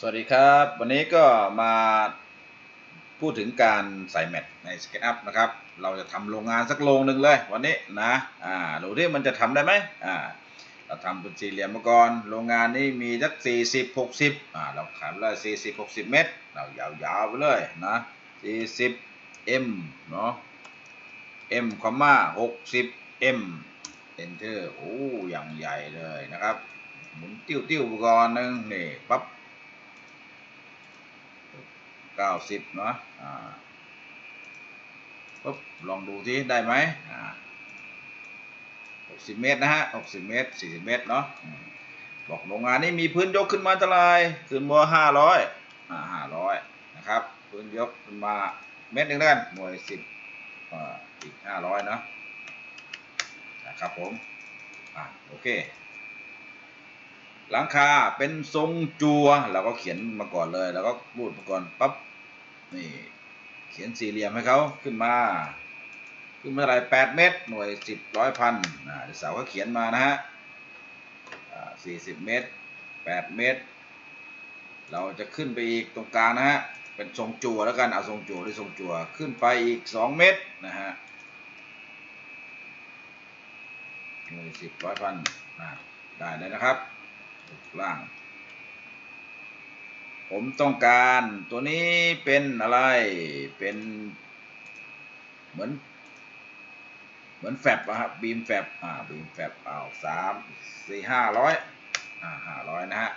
สวัสดีครับ วันนี้ก็มาพูดถึงการใส่แมทใน SketchUp นะครับ เราจะทำโรงงานสักโรงหนึ่งเลยวันนี้นะอ่าดูที่มันจะทำได้ไหมอ่าเราทำเป็นสี่เหลี่ยมมาก่อนโรงงานนี้มีสักสี่สิบหกสิบอ่าเราขายเลยสี่สิบหกสิบเมตร เรายาวๆไปเลยนะสี่สิบ m เนาะ m คอมมาหกสิบ m enter โอ้อย่างใหญ่เลยนะครับ หมุนติ้วติ้วๆไปก่อนหนึ่งนี่ปั๊บ เก้าสิบเนาะปุ๊บลองดูที่ได้ไหมหกสิบเมตรนะฮะหกสิบเมตรสี่สิบเมตรเนาะบอกโรงงานนี้มีพื้นยกขึ้นมาเท่าไรขึ้นมาห้าร้อยอ่าห้าร้อยนะครับ พื้นยกขึ้นมาเมตรหนึ่งแล้วกันหน่วยสิบอ่าอีกห้าร้อยเนาะนะครับผมอ่าโอเคหลังคาเป็นทรงจัวเราก็เขียนมาก่อนเลย แล้วก็พูดมาก่อนปั๊บ นี่เขียนสี่เหลี่ยมให้เขาขึ้นมา ขึ้นมาเท่าไรแปดเมตร หน่วยสิบร้อยพันอ่าเดี๋ยวเสาก็เขียนมานะฮะสี่สิบเมตรแปดเมตร เราจะขึ้นไปอีกตรงกลางนะฮะ เป็นทรงจั่วแล้วกัน เอาทรงจั่วหรือทรงจั่วขึ้นไปอีกสองเมตรนะฮะหน่วยสิบร้อยพันอ่าได้เลยนะครับล่าง ผมต้องการตัวนี้เป็นอะไรเป็นเหมือน เหมือนแฟบอะครับบีมแฟบอ่าบีมแฟบเอาสามสี่ห้าร้อยอ่าห้าร้อยนะฮะ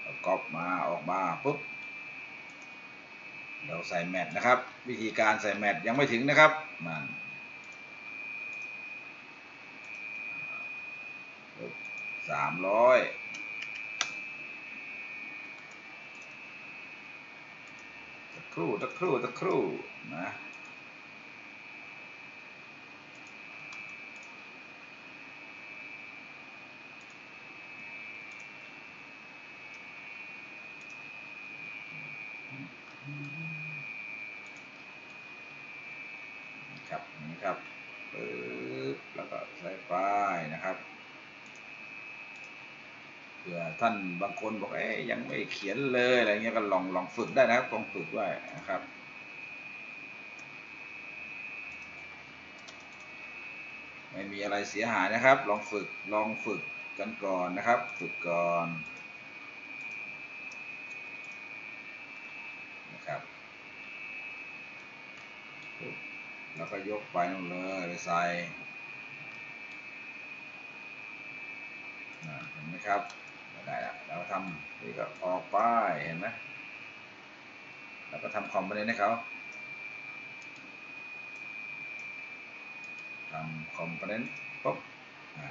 เอาก๊อปมาออกมาปุ๊บเราใส่แมทนะครับ วิธีการใส่แมทยังไม่ถึงนะครับมันสามร้อย สักครู่สักครู่สักครู่นะ ครับนี่ครับปึ๊บแล้วก็ใส่ป้ายนะครับเผื่อ ท่านบางคนบอกเอ๊ยยังไม่เขียนเลยอะไรเงี้ยก็ลองลองฝึกได้นะครับลองฝึกด้วยนะครับไม่มีอะไรเสียหายนะครับ ลองฝึกลองฝึกกันก่อนนะครับ ฝึกก่อนนะครับแล้วก็ยกไปนู่นเลยไปใส่เห็นไหมครับ ได้แล้วเราทำนี่ก็ออกไปเห็นไหมแล้วก็ทำคอมไปเลยให้เขาทำคอมโพเนนต์ปุ๊บอ่า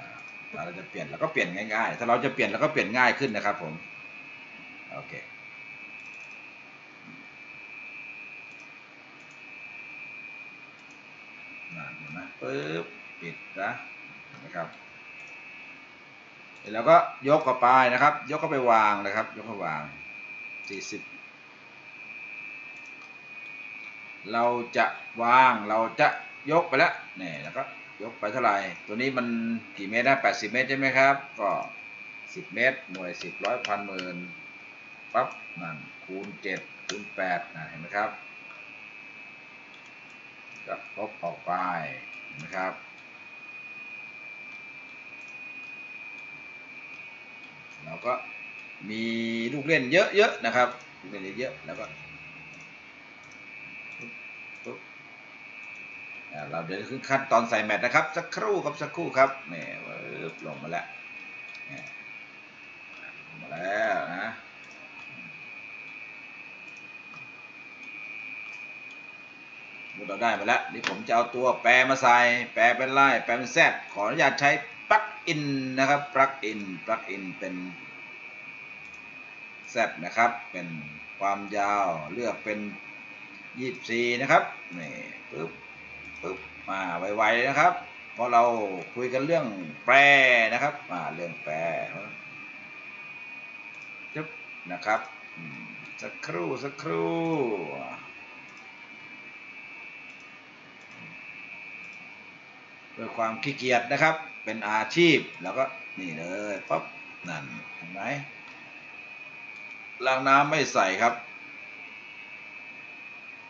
ถ้าเราจะเปลี่ยนเราก็เปลี่ยนง่ายๆ ถ้าเราจะเปลี่ยนเราก็เปลี่ยนง่ายขึ้นนะครับผม โอเค นั่นเห็นไหมปึ๊บ ปิดนะนะครับ ร็จแล้วก็ยกเข้าไปนะครับ ยกเข้าไปวางนะครับ ยกเข้าวาง 40 เราจะวางเราจะยกไปแล้วนี่แล้วก็ยกไปเท่าไหร่ ตัวนี้มันกี่เมตรนะ80 เมตรใช่ไหมครับ ก็ 10 เมตรหน่วย 10ร้อยพันหมื่นปั๊บนั่นคูณ 7 คูณ8นะเห็นไหมครับก็ลบออกไปนะครับ เราก็มีลูกเล่นเยอะๆนะครับลูกเล่นเยอะๆแล้วก็เราเดี๋ยวขึ้นขั้นตอนใส่แมทนะครับ สักครู่ครับสักครู่ครับนี่ปึ๊บลงมาแล้วลงมาแล้วนะเมื่อเราได้มาแล้วนี่ผมจะเอาตัวแปรมาใส่ แปรเป็นไล่แปรเป็นแซดขออนุญาตใช้ปลั๊กอินนะครับปลั๊กอินปลั๊กอินเป็น แซดนะครับ เป็นความยาวเลือกเป็นยี่สี่นะครับนี่ปึ๊บปึ๊บมาไวๆนะครับ เพราะเราคุยกันเรื่องแปรนะครับอ่าเรื่องแปรจึ๊บนะครับสักครู่สักครู่ด้วยความขี้เกียจนะครับ เป็นอาชีพแล้วก็นี่เลยปั๊บนั่นเห็นไหม ล้างน้ำไม่ใส่ครับ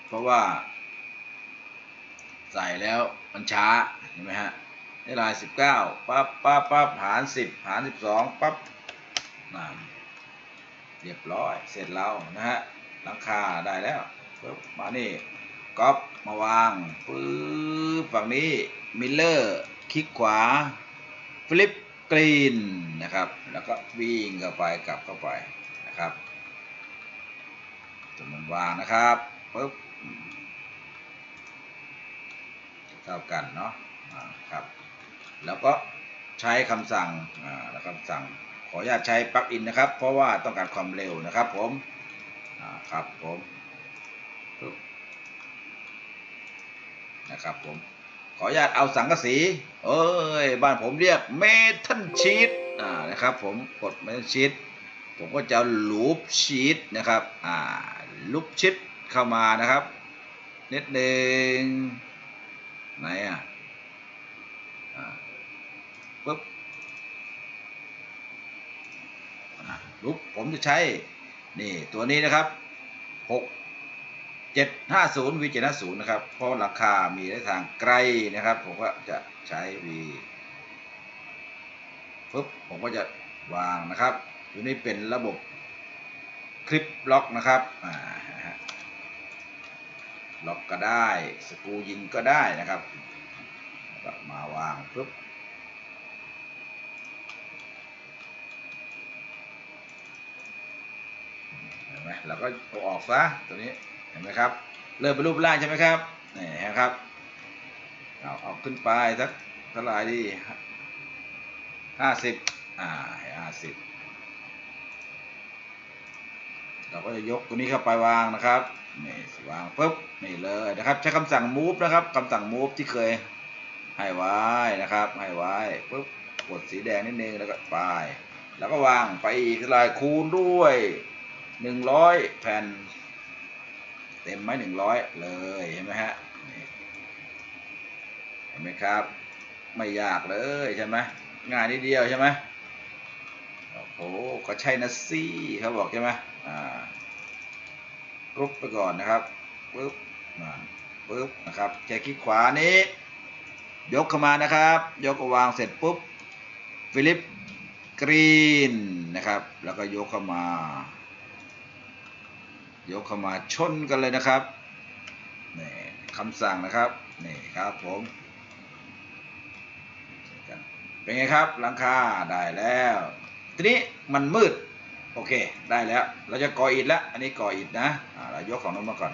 เพราะว่า ใส่แล้วมันช้าเห็นไหมฮะนี่ลายสิบเก้าปั๊บปั๊บปั๊บหารสิบหารสิบสองปั๊บนั่นเรียบร้อยเสร็จแล้วนะฮะหลังคาได้แล้วปึ๊บมานี่ก๊อปมาวางปึ๊บฝั่งนี้มิลเลอร์คลิกขวาฟลิปกรีนนะครับ แล้วก็วิ่งเข้าไปกลับเข้าไปนะครับ จนมันวางนะครับปึ๊บเท่ากันเนาะครับ แล้วก็ใช้คำสั่งอ่าแล้วคำสั่งขออนุญาตใช้ปลั๊กอินนะครับ เพราะว่าต้องการความเร็วนะครับผมอ่าครับผมนะครับผมขออนุญาตเอาสังกะสีเอ้ยบ้านผมเรียกเมทัลชีตนะครับผมกดเมทัลชีตผมก็จะลูปชีตนะครับอ่า ลูปชีตเข้ามานะครับ นิดหนึ่งไหนอะปึ๊บลูปผมจะใช้ นี่ ตัวนี้นะครับหก750 V 750นย์นะครับ เพราะราคามีได้ทางไกลนะครับ ผมก็จะใช้ V ปุ๊บผมก็จะวางนะครับ ตัวนี้เป็นระบบ คลิปล็อกนะครับล็อกก็ได้สกูยิงก็ได้นะครับแล้วก็มาวางปุ๊บเห็นไหมเราก็เอาออกซะตัวนี้เห็นไหมครับ เริ่มเป็นรูปร่างใช่ไหมครับนี่นไหมครับเอาเอาขึ้นไปสักเท่าไหร่ดีห้าสิบอ่าห้าสิบ เราก็จะยกตัวนี้เข้าไปวางนะครับนี่วางปุ๊บนี่เลยนะครับ ใช้คำสั่ง move นะครับคำสั่ง move ที่เคยให้ไว้นะครับ ให้ไว้ปุ๊บกดสีแดงนิดนึงแล้วก็ไปแล้วก็วางไปอีกเท่าไหร่คูณด้วยหนึ่งร้อยแผ่น เต็มไหมหนึ่งร้อยเลยเห็นไหมฮะเห็นไหมครับ ไม่ยากเลยใช่ไหมง่ายนิดเดียวใช่ไหมโอ้โหก็ใช่นะซี่เขาบอกใช่ไหม กรุ๊ปไปก่อนนะครับปึ๊บนั่นปึ๊บนะครับแคคลิกขวานี้ ยกเข้ามานะครับ ยกวางเสร็จปุ๊บฟิลิปกรีนนะครับ แล้วก็ยกเข้ามา ยกเข้ามาชนกันเลยนะครับนี่คำสั่งนะครับนี่ครับผมเป็นไงครับหลังคาได้แล้ว ทีนี้มันมืด โอเค ได้แล้ว เราจะก่ออิฐแล้ว อันนี้ก่ออิฐนะเรายกของนู้นมาก่อน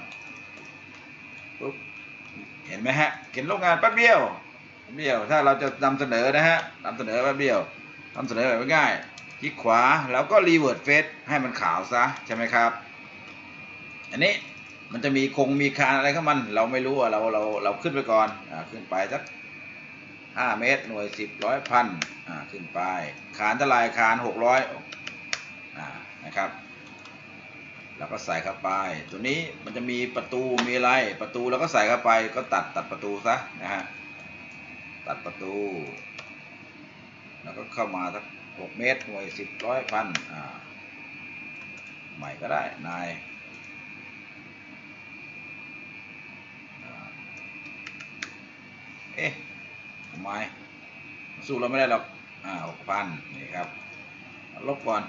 ปุ๊บเห็นไหมฮะ เห็นโรงงานแป๊บเดียวแป๊บเดียว ถ้าเราจะนำเสนอนะฮะนำเสนอแป๊บเดียวนำเสนอแบบง่ายคลิกขวาแล้วก็รีเวิร์ดเฟซให้มันขาวซะใช่ไหมครับ อันนี้มันจะมีคงมีคานอะไรข้างมัน เราไม่รู้อะเราเราเราขึ้นไปก่อนอ่าขึ้นไปสักห้าเมตรหน่วยสิบร้อยพันอ่าขึ้นไปคานเท่าไรคานหกร้อย นะครับ แล้วก็ใส่เข้าไป ตัวนี้มันจะมีประตูมีอะไรประตูเราก็ใส่เข้าไปก็ตัดตัดประตูซะนะฮะตัดประตู แล้วก็เข้ามาสักหกเมตรหน่วยสิบร้อยพันอ่าใหม่ก็ได้นายเอ๊ะทำไมสู้เราไม่ได้หรอกอ่าหกพันนี่ครับ ลบก่อน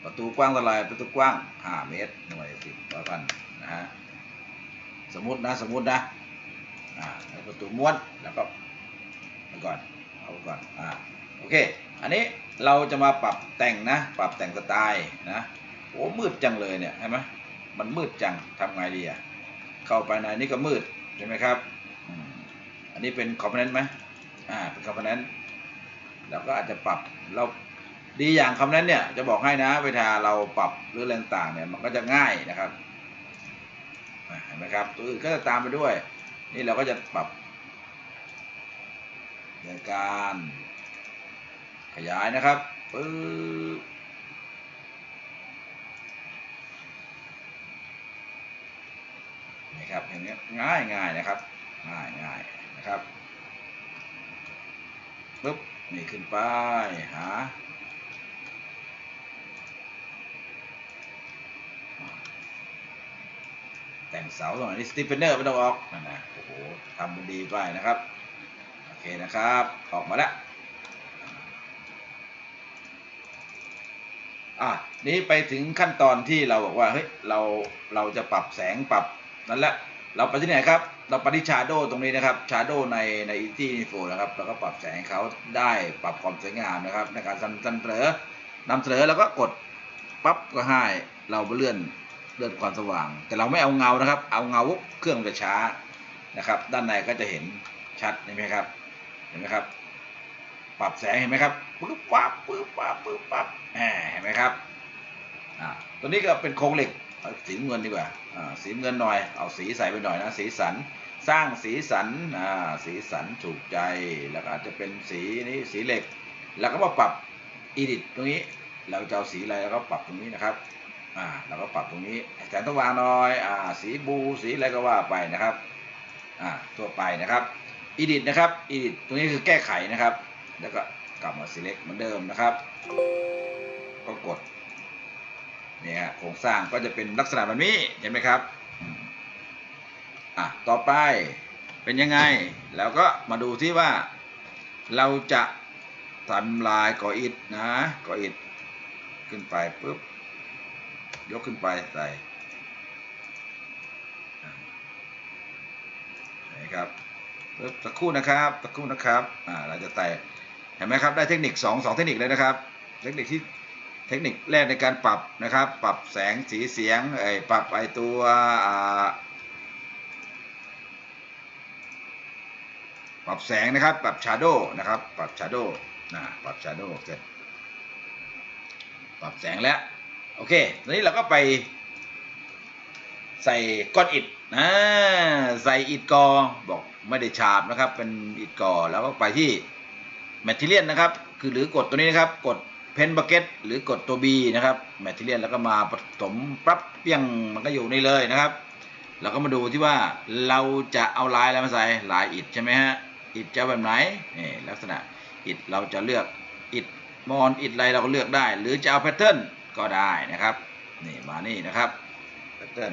ประ ตูกว้างเท่าไรประตูกว้างห้าเมตรหน่วยสิบร้อพันนะฮะสมมตินะสมมตินะอ่าประตูม้วนแล้วก็เอาก่อนเอาก่อนอ่าโอเค อันนี้เราจะมาปรับแต่งนะ ปรับแต่งสไตล์นะโอ้มืดจังเลยเนี่ยเห็นไหมมันมืดจังทำไงดีอะเข้าไปในนี้ก็มืดใช่ไหมครับอันนี้เป็นคอมโพเนนต์ไหมอ่าเป็นคอมโพเนนต์เราก็อาจจะปรับเรา ดีอย่างคอมโพเนเนี่ยจะบอกให้นะเวลาเราปรับหรืออะไรต่างเนี่ยมันก็จะง่ายนะครับเห็นไหมครับตัวอื่นก็จะตามไปด้วย นี่เราก็จะปรับในการขยายนะครับปึ๊บนี่ครับอย่างนี้ง่ายง่ายนะครับง่ายง่ายนะครับปุ๊บนี่ขึ้นไปหา แต่งเสาตรงไหนนี่สตีเฟนเนอร์ไม่ต้องออกนั่นะโอ้โหทำมันดีไปนะครับ โอเคนะครับออกมาแล้วอะนี้ไปถึงขั้นตอนที่เราบอกว่าเฮ้ยเราเราจะปรับแสงปรับนั่นแหละเราไปที่ไหนครับ เราไปที่ชาโดตรงนี้นะครับชาโดในในที่อินโฟนะครับเราก็ปรับแสงเขาได้ปรับความสวยงามนะครับ ในการนำเสนอนำเสนอแล้วก็กดปั๊บก็ให้เราไปเลื่อน เลื่อนความสว่าง แต่เราไม่เอาเงานะครับ เอาเงาเครื่องจะช้านะครับ ด้านในก็จะเห็นชัดเห็นไหมครับ เห็นไหมครับ ปรับแสงเห็นไหมครับปึ๊บปั๊บปึ๊บปั๊บปึ๊บปั๊บเห็นไหมครับอ่าตัวนี้ก็เป็นโครงเหล็กเอาสีเงินดีกว่าอ่าสีเงินหน่อยเอาสีใส่ไปหน่อยนะสีสันสร้างสีสันอ่าสีสันถูกใจแล้วก็อาจจะเป็นสีนี้สีเหล็ก แล้วก็มาปรับอีดิตตรงนี้เราจะเอาสีอะไรแล้วก็ปรับตรงนี้นะครับ อ่าเราก็ปรับตรงนี้แสงสว่างหน่อยอ่าสีบูสีอะไรก็ว่าไปนะครับอ่าทั่วไปนะครับอีดิตนะครับอีดิตตรงนี้คือแก้ไขนะครับ แล้วก็กลับมา select เหมือนเดิมนะครับ ก็กดเนี่ยโครงสร้างก็จะเป็นลักษณะแบบนี้เห็นไหมครับอะต่อไปเป็นยังไงแล้วก็มาดูที่ว่าเราจะทำลายก่ออิฐนะก่ออิฐขึ้นไปปุ๊บ ยกขึ้นไปใส่อะนี่ครับสักครู่นะครับสักครู่นะครับอ่าเราจะไต่เห็นไหมครับได้เทคนิค2 2เทคนิคเลยนะครับ เทคนิคที่เทคนิคแรกในการปรับนะครับ ปรับแสงสีเสียงเอ้ปรับไอ้ตัวอ่าปรับแสงนะครับ ปรับชาร์โดนะครับ ปรับชาร์โดนะปรับชาร์โดเสร็จปรับแสงแล้ว โอเคทีนี้เราก็ไปใส่ก้อนอิฐนะใส่อิฐกอบอกไม่ได้ฉาบนะครับ เป็นอิฐกอแล้วก็ไปที่แมทเทียนนะครับ คือหรือกดตัวนี้นะครับ กดเพนบักเก็ตหรือกดตัว B นะครับแมทเทียนแล้วก็มาผสมปรับเปียงมันก็อยู่นี่เลยนะครับเราก็มาดูที่ว่าเราจะเอาลายอะไรมาใส่ลายอิฐใช่ไหมฮะอิฐจะแบบไหนนี่ลักษณะอิฐเราจะเลือกอิฐมอนอิฐอะไรเราก็เลือกได้ หรือจะเอาแพทเทิร์น ก็ได้นะครับนี่มานี่นะครับแพทเทิร์น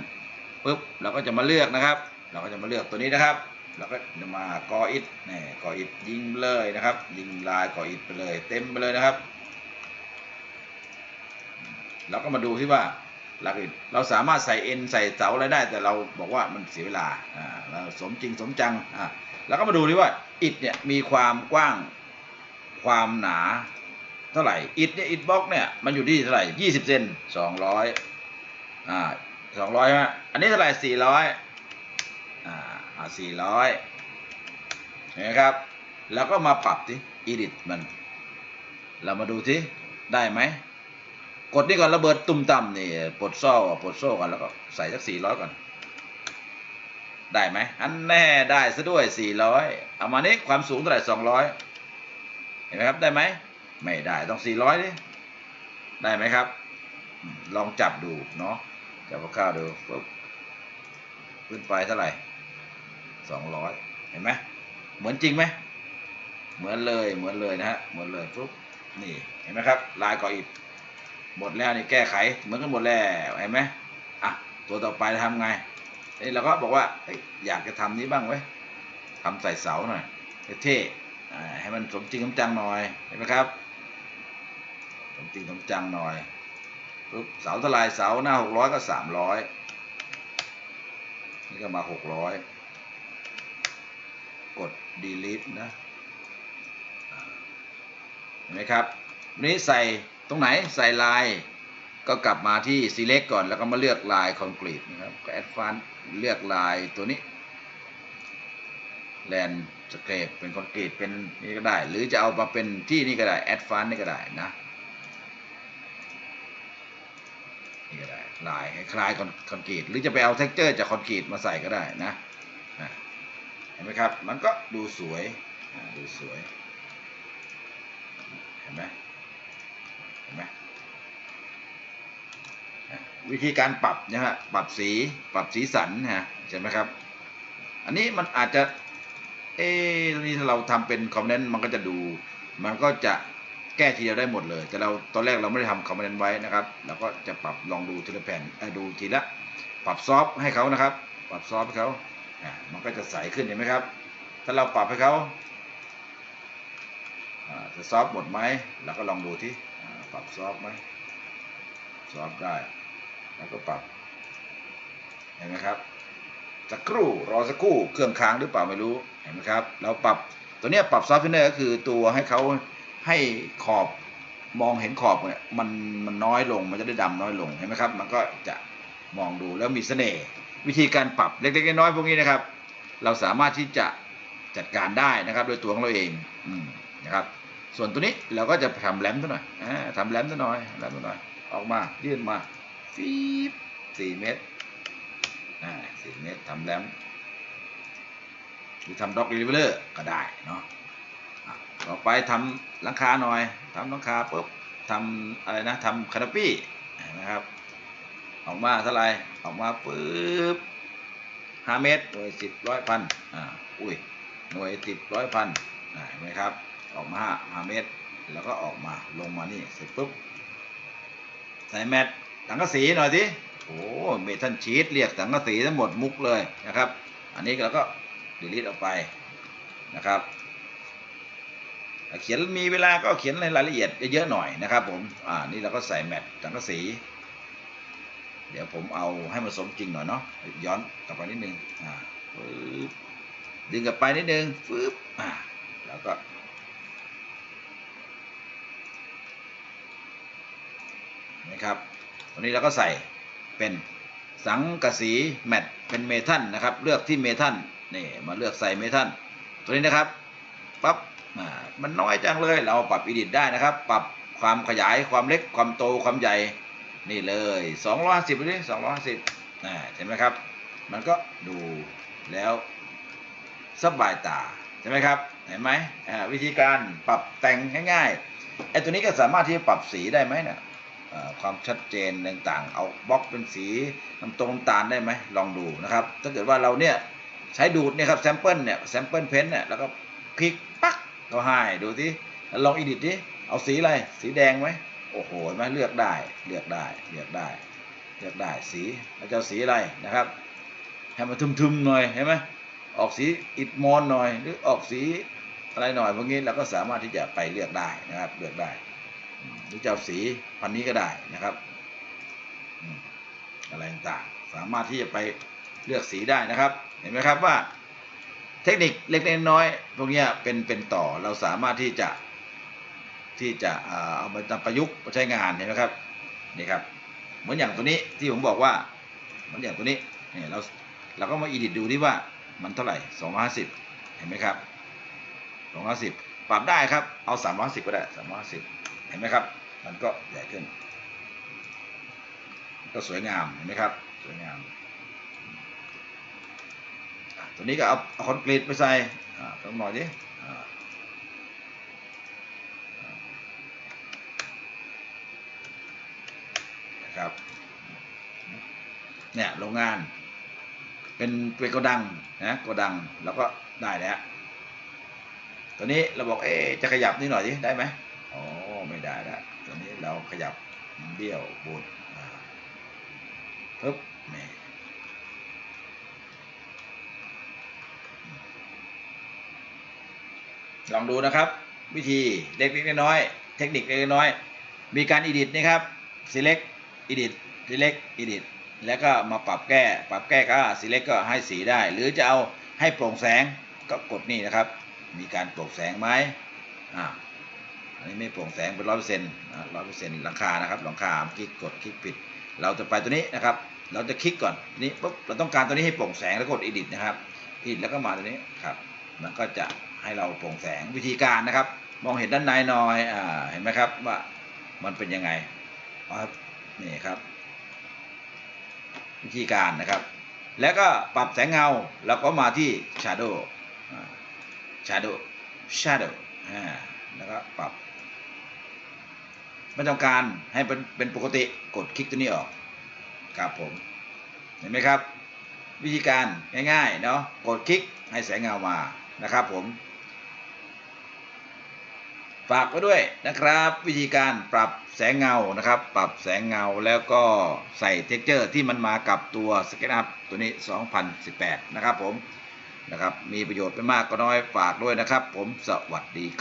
ปุ๊บเราก็จะมาเลือกนะครับ เราก็จะมาเลือกตัวนี้นะครับเราก็จะมากออิดนี่กออิดยิงเลยนะครับ ยิงลายกออิดไปเลย เต็มไปเลยนะครับเราก็มาดูที่ว่าหลักอิฐเราสามารถใส่เอ็นใส่เสาอะไรได้ แต่เราบอกว่ามันเสียเวลาอ่าเราสมจริงสมจังอ่าเราก็มาดูที่ว่าอิฐเนี่ยมีความกว้างความหนา เท่าไหร่อิฐเนี่ยอิฐบล็อกเนี่ยมันอยู่ที่เท่าไหร่ยี่สิบเซนสองร้อยอ่าสองร้อยใช่ไหมอันนี้เท่าไหร่สี่ร้อยอ่าอ่าสี่ร้อยเห็นไหมครับ แล้วก็มาปรับที่อีดิทมัน เรามาดูที่ได้ไหมกดนี่ก่อนระเบิดตุ่มต่ำนี่ปลดโซ่ปลดโซ่ก่อนแล้วก็ใส่สักสี่ร้อยก่อน ได้ไหมอันแน่ได้ซะด้วยสี่ร้อยเอามานี้ความสูงเท่าไหร่สองร้อยเห็นไหมครับได้ไหม ไม่ได้ต้องสี่ร้อยดิได้ไหมครับ ลองจับดูเนาะจับคร่าวๆดูปุ๊บขึ้นไปเท่าไหร่สองร้อยเห็นไหมเหมือนจริงไหมเหมือนเลยเหมือนเลยนะฮะเหมือนเลยปุ๊บนี่เห็นไหมครับ ลายก่ออิฐหมดแล้วนี่แก้ไขเหมือนกันหมดแล้วเห็นไหมอะตัวต่อไปทำไงนี่เราก็บอกว่าอยากจะทำนี้บ้างไว้ยทำใส่เสาหน่อยเท่ให้มันสมจริงสมจังหน่อยเห็นไหมครับ สมจริงสมจังหน่อยปุ๊บเสาท่าไรเสาหน้าหกร้อยก็สามร้อยนี่ก็มาหกร้อยกด delete นะเห็นไหมครับวันนี้ใส่ตรงไหนใส่ลายก็กลับมาที่ select ก่อนแล้วก็มาเลือกลายคอนกรีตนะครับก็ advance เลือกลายตัวนี้แลนสเคปเป็นคอนกรีตเป็นนี่ก็ได้ หรือจะเอามาเป็นที่นี่ก็ได้ advance นี่ก็ได้นะ นี่ก็ได้ ลายคล้ายคอนกรีตหรือจะไปเอาเท็กเจอร์จากคอนกรีตมาใส่ก็ได้นะเห็นไหมครับ มันก็ดูสวยดูสวย เห็นไหมเห็นไหมวิธีการปรับนะฮะปรับสีปรับสีสันนะฮะใช่ไหมครับ อันนี้มันอาจจะเอ๊ะตรงนี้ถ้าเราทำเป็นคอมเนนต์มันก็จะดู มันก็จะ แก้ทีเดียวได้หมดเลย แต่เราตอนแรกเราไม่ได้ทำคอมโพเนนต์ไว้นะครับเราก็จะปรับลองดูทีละแผ่นดูทีละ ปรับซอฟต์ให้เขานะครับ ปรับซอฟต์ให้เขาอะมันก็จะใสขึ้นเห็นไหมครับ ถ้าเราปรับให้เขาอ่าจะซอฟต์หมดไหมเราก็ลองดูที่ปรับซอฟต์ไหมซอฟต์ได้ แล้วก็ปรับเห็นไหมครับสักครู่รอสักครู่เครื่องค้างหรือเปล่าไม่รู้เห็นไหมครับ เราปรับตัวเนี้ยปรับซอฟต์แวร์ก็คือตัวให้เขา ให้ขอบมองเห็นขอบเนี่ยมันมันน้อยลงมันจะได้ดำน้อยลงเห็นไหมครับ มันก็จะมองดูแล้วมีเสน่ห์วิธีการปรับเล็กๆน้อยๆพวกนี้นะครับ เราสามารถที่จะจัดการได้นะครับโดยตัวของเราเองอนะครับ ส่วนตัวนี้เราก็จะทำแรมตัวหน่อยอ่าทำแรมตัวหน่อยแรมตัวหน่อย ออกมายื่นมาฟีบสี่เมตรอ่าสี่เมตรทำแรมหรือทำด็อกเดลิเวอร์ก็ได้เนาะ ต่อไปทำหลังคาหน่อยทำหลังคาปุ๊บทำอะไรนะทำคานาปี้นะครับ ออกมาเท่าไรออกมาปุ๊บห้าเมตรหน่วยสิบร้อยพันอ่าอุ้ยหน่วยสิบร้อยพันเห็นไหมครับ ออกมาห้าห้าเมตร แล้วก็ออกมาลงมานี่เสร็จปุ๊บใส่แมตสังกะสีหน่อยสิโอ้เมทัลชีตเรียกสังกะสีทั้งหมดมุกเลยนะครับ อันนี้เราก็ดีลิทออกไปนะครับ เขียนมีเวลาก็เขียนรายละเอียดเยอะๆหน่อยนะครับผมอ่านี่เราก็ใส่แมทสังกะสี เดี๋ยวผมเอาให้มันสมจริงหน่อยเนาะย้อนกลับไปนิดนึงอ่าปึ๊บดึงกลับไปนิดนึงฟึบอ่าแล้วก็นะครับตอนนี้เราก็ใส่เป็นสังกะสีแมตต์เป็นเมทัลนะครับ เลือกที่เมทัลนี่มาเลือกใส่เมทัลตัวนี้นะครับปั๊บ มันน้อยจังเลยเราปรับอีดิทได้นะครับ ปรับความขยายความเล็กความโตความใหญ่นี่เลย250ดูดิ250อ่าเห็นไหมครับ มันก็ดูแล้วสบายตาใช่ไหมครับเห็นไหมอ่าวิธีการปรับแต่งง่ายๆไอ้ตัวนี้ก็สามารถที่จะปรับสีได้ไหมเนี่ยอ่อความชัดเจนต่างๆ เอาบล็อกเป็นสีน้ำตรงน้ำตาลได้ไหมลองดูนะครับ ถ้าเกิดว่าเราเนี่ยใช้ดูดเนี่ยครับแซมเปิลเนี่ยแซมเปิลเพนเนี่ยแล้วก็คลิก ปั๊กก็ให้ดูที่แล้วลองอีดิทดิเอาสีอะไรสีแดงไหมโอ้โหเห็นไหมเลือกได้เลือกได้เลือกได้เลือกได้สีแล้วจะสีอะไรนะครับให้มันทึมๆหน่อยเห็นไหมออกสีอิดมอนหน่อย หรือออกสีอะไรหน่อยพวกนี้เราก็สามารถที่จะไปเลือกได้นะครับ เลือกได้ หรือจะเอาสีพันนี้ก็ได้นะครับอืมอะไรต่างๆสามารถที่จะไปเลือกสีได้นะครับ เห็นไหมครับว่า เทคนิคเล็กๆน้อยๆพวกนี้เป็นเป็นต่อเราสามารถที่จะที่จะเอามาประยุกต์ใช้งานเห็นไหมครับนี่ครับ เหมือนอย่างตัวนี้ที่ผมบอกว่า เหมือนอย่างตัวนี้เนี่ยเราเราก็มาอีดิทดูที่ว่ามันเท่าไหร่สองร้อยห้าสิบเห็นไหมครับสองร้อยห้าสิบปรับได้ครับเอาสามร้อยสิบก็ได้สามร้อยสิบเห็นไหมครับ มันก็ใหญ่ขึ้น ก็สวยงามเห็นไหมครับ สวยงาม ตัวนี้ก็เอาคอนกรีตไปใส่ต้องหน่อยดินะครับเนี่ยโรงงาน เป็นเป็นโกดังนะโกดังแล้วก็ได้แล้วตัวนี้เราบอกเอ๊จะขยับนิดหน่อยดิได้ไหมอ๋อไม่ได้ละตอนนี้เราขยับเบี้ยวบนอ่าปึ๊บนี่ ลองดูนะครับ วิธีเล็กๆน้อยๆเทคนิคเล็กน้อย มีการอีดิทนะครับ select edit select edit แล้วก็มาปรับแก้ ปรับแก้ก็ select ก็ให้สีได้ หรือจะเอาให้โปร่งแสงก็กดนี่นะครับ มีการโปร่งแสงไหมอ่าอันนี้ไม่โปร่งแสงเป็นร้อยเปอร์เซ็นต์ร้อยเปอร์เซ็นต์หลังคานะครับหลังคาเมื่อกี้กดคลิกผิด เราจะไปตัวนี้นะครับ เราจะคลิกก่อนนี่ปุ๊บเราต้องการตัวนี้ให้โปร่งแสงแล้วกด edit นะครับ edit แล้วก็มาตัวนี้ครับ มันก็จะ ให้เราโปร่งแสงวิธีการนะครับ มองเห็นด้านในหน่อยอ่าเห็นไหมครับว่ามันเป็นยังไงครับนี่ครับ วิธีการนะครับ แล้วก็ปรับแสงเงาแล้วก็มาที่ shadow อ่า shadow shadow อ่าแล้วก็ปรับไม่ต้องการให้เป็นเป็นปกติกดคลิกตัวนี้ออกครับผมเห็นไหมครับ วิธีการง่ายๆเนาะกดคลิกให้แสงเงามานะครับผม ฝากไว้ด้วยนะครับ วิธีการปรับแสงเงานะครับ ปรับแสงเงาแล้วก็ใส่เท็กเจอร์ที่มันมากับตัวสเก็ตอัพตัวนี้ 2018 นะครับผมนะครับมีประโยชน์ไม่มากก็น้อยฝากด้วยนะครับ ผมสวัสดี